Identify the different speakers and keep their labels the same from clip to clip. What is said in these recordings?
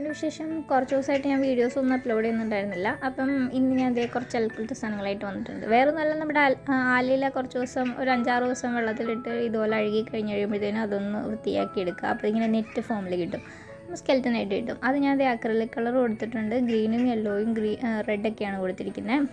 Speaker 1: വിശേഷം. കുറച്ച് ദിവസമായിട്ട് ഞാൻ വീഡിയോസ് ഒന്നും അപ്ലോഡ് ചെയ്യുന്നുണ്ടായിരുന്നില്ല. അപ്പം ഇന്ന് ഞാൻ അതേ കുറച്ച് അൽക്കുലത്തെ സാധനങ്ങളായിട്ട് വന്നിട്ടുണ്ട്. വേറെ നല്ല നമ്മുടെ ആലയിലെ കുറച്ച് ദിവസം ഒരു അഞ്ചാറ് ദിവസം വെള്ളത്തിലിട്ട് ഇതുപോലെ അഴുകി കഴിഞ്ഞ് കഴിയുമ്പോഴത്തേനും അതൊന്ന് വൃത്തിയാക്കി എടുക്കുക. അപ്പോൾ ഇങ്ങനെ നെറ്റ് ഫോമിൽ കിട്ടും. സ്കെൽറ്റൻ ആയിട്ട് കിട്ടും. അത് ഞാൻ അതേ അക്രലിക് കളർ കൊടുത്തിട്ടുണ്ട്. ഗ്രീനും യെല്ലോയും ഗ്രീ റെഡൊക്കെയാണ് കൊടുത്തിരിക്കുന്നത്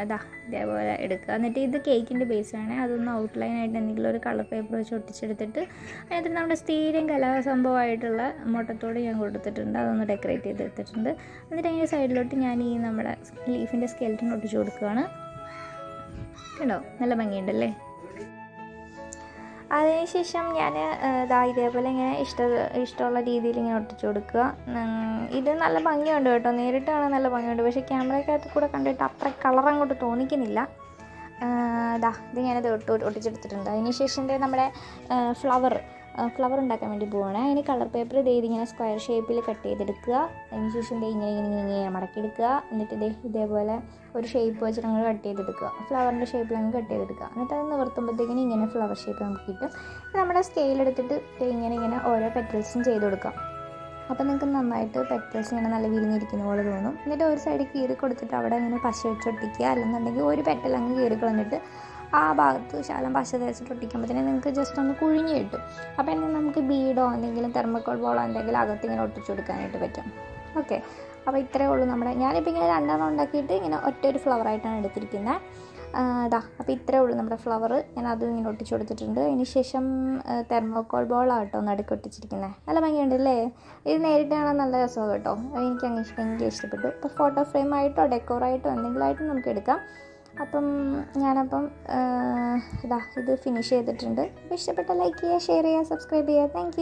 Speaker 1: അതാ ഇതേപോലെ എടുക്കുക. എന്നിട്ട് ഇത് കേക്കിന്റെ ബേസാണ് അതൊന്ന് ഔട്ട്ലൈൻ ആയിട്ട് എന്തെങ്കിലും ഒരു കളർ പേപ്പർ വെച്ച് ഒട്ടിച്ചെടുത്തിട്ട് അതിനകത്ത് നമ്മുടെ സ്ഥിരം കലാസംഭവമായിട്ടുള്ള മുട്ടത്തോട് ഞാൻ കൊടുത്തിട്ടുണ്ട്. അതൊന്ന് ഡെക്കറേറ്റ് ചെയ്തെടുത്തിട്ടുണ്ട്. എന്നിട്ട് അതിന്റെ സൈഡിലോട്ട് ഞാൻ ഈ നമ്മുടെ ലീഫിന്റെ സ്കെൽറ്റൻ ഒട്ടിച്ച് കൊടുക്കുകയാണ്. കണ്ടോ? നല്ല ഭംഗിയുണ്ടല്ലേ? അതിനുശേഷം ഞാൻ ഇതാ ഇതേപോലെ ഇങ്ങനെ ഇഷ്ട ഇഷ്ടമുള്ള രീതിയിൽ ഇങ്ങനെ ഒട്ടിച്ചു കൊടുക്കുക. ഇത് നല്ല ഭംഗിയുണ്ട് കേട്ടോ. നേരിട്ട് കാണാൻ നല്ല ഭംഗിയുണ്ട്. പക്ഷേ ക്യാമറയ്ക്കകത്ത് കൂടെ കണ്ടിട്ട് അത്ര കളർ അങ്ങോട്ട് തോന്നിക്കുന്നില്ല. ഇതാ ഇത് ഞാനത് ഒട്ട് ഒട്ടിച്ചെടുത്തിട്ടുണ്ട്. അതിനുശേഷം ദേ നമ്മുടെ ഫ്ലവർ ഫ്ലവർ ഉണ്ടാക്കാൻ വേണ്ടി പോവുകയാണ് അതിന് കളർ പേപ്പർ ഇതേ ഇതിങ്ങനെ സ്ക്വയർ ഷേപ്പിൽ കട്ട് ചെയ്തെടുക്കുക. അതിന് ശേഷം ഇതേ ഇങ്ങനെ ഇങ്ങനെ ഇങ്ങനെ മടക്കിയെടുക്കുക. എന്നിട്ട് ഇതേ ഇതേപോലെ ഒരു ഷേപ്പ് വെച്ചിട്ട് അങ്ങ് കട്ട് ചെയ്തെടുക്കുക. ഫ്ലവറിന്റെ ഷേപ്പിൽ അങ്ങ് കട്ട് ചെയ്തെടുക്കുക. എന്നിട്ട് അത് നിവർത്തുമ്പോഴത്തേക്കിനും ഇങ്ങനെ ഫ്ലവർ ഷേപ്പ് നമുക്ക് കിട്ടും. നമ്മുടെ സ്കെയിൽ എടുത്തിട്ട് ഇങ്ങനെ ഇങ്ങനെ ഓരോ പെറ്റൽസും ചെയ്ത് കൊടുക്കാം. അപ്പോൾ നിങ്ങൾക്ക് നന്നായിട്ട് പെറ്റൽസ് ഇങ്ങനെ നല്ല വിരിഞ്ഞിരിക്കുന്ന പോലെ തോന്നും. എന്നിട്ട് ഒരു സൈഡ് കീറി കൊടുത്തിട്ട് അവിടെ ഇങ്ങനെ പശ വെച്ചൊട്ടിക്കുക അല്ലെന്നുണ്ടെങ്കിൽ ഒരു പെറ്റൽ അങ്ങ് കീറി കളഞ്ഞിട്ട് ആ ഭാഗത്ത് ശാലം പശ തേച്ചിട്ട് ഒട്ടിക്കുമ്പോഴത്തേനും നിങ്ങൾക്ക് ജസ്റ്റ് ഒന്ന് കുഴിഞ്ഞ് കിട്ടും. അപ്പോൾ എന്നെ നമുക്ക് ബീഡോ എന്തെങ്കിലും തെർമക്കോൾ ബോളോ എന്തെങ്കിലും അകത്ത് ഇങ്ങനെ ഒട്ടിച്ച് കൊടുക്കാനായിട്ട് പറ്റും. ഓക്കെ അപ്പോൾ ഇത്രയേ ഉള്ളൂ നമ്മുടെ ഞാനിപ്പോൾ ഇങ്ങനെ രണ്ടെണ്ണം ഉണ്ടാക്കിയിട്ട് ഇങ്ങനെ ഒറ്റ ഒരു ഫ്ലവറായിട്ടാണ് എടുത്തിരിക്കുന്നത് ഇതാ അപ്പോൾ ഇത്രയേ ഉള്ളൂ നമ്മുടെ ഫ്ലവർ ഞാൻ അതും ഇങ്ങനെ ഒട്ടിച്ചു കൊടുത്തിട്ടുണ്ട്. അതിന് ശേഷം തെർമോക്കോൾ ബോളാണ് കേട്ടോ അടുക്കി ഒട്ടിച്ചിരിക്കുന്നത് നല്ല ഭംഗിയുണ്ട് അല്ലേ ഇത് നേരിട്ട് കാണാൻ നല്ല രസമാണ് കേട്ടോ. എനിക്ക് അങ്ങനെ ഭയങ്കര ഇഷ്ടപ്പെട്ടു. ഇപ്പോൾ ഫോട്ടോ ഫ്രെയിം ആയിട്ടോ ഡെക്കോറായിട്ടോ എന്തെങ്കിലും ആയിട്ടും നമുക്ക് എടുക്കാം. അപ്പം ഞാനപ്പം ഇതാ ഇത് ഫിനിഷ് ചെയ്തിട്ടുണ്ട്. അപ്പോൾ ഇഷ്ടപ്പെട്ട ലൈക്ക് ചെയ്യുക ഷെയർ ചെയ്യുക സബ്സ്ക്രൈബ് ചെയ്യുക. താങ്ക്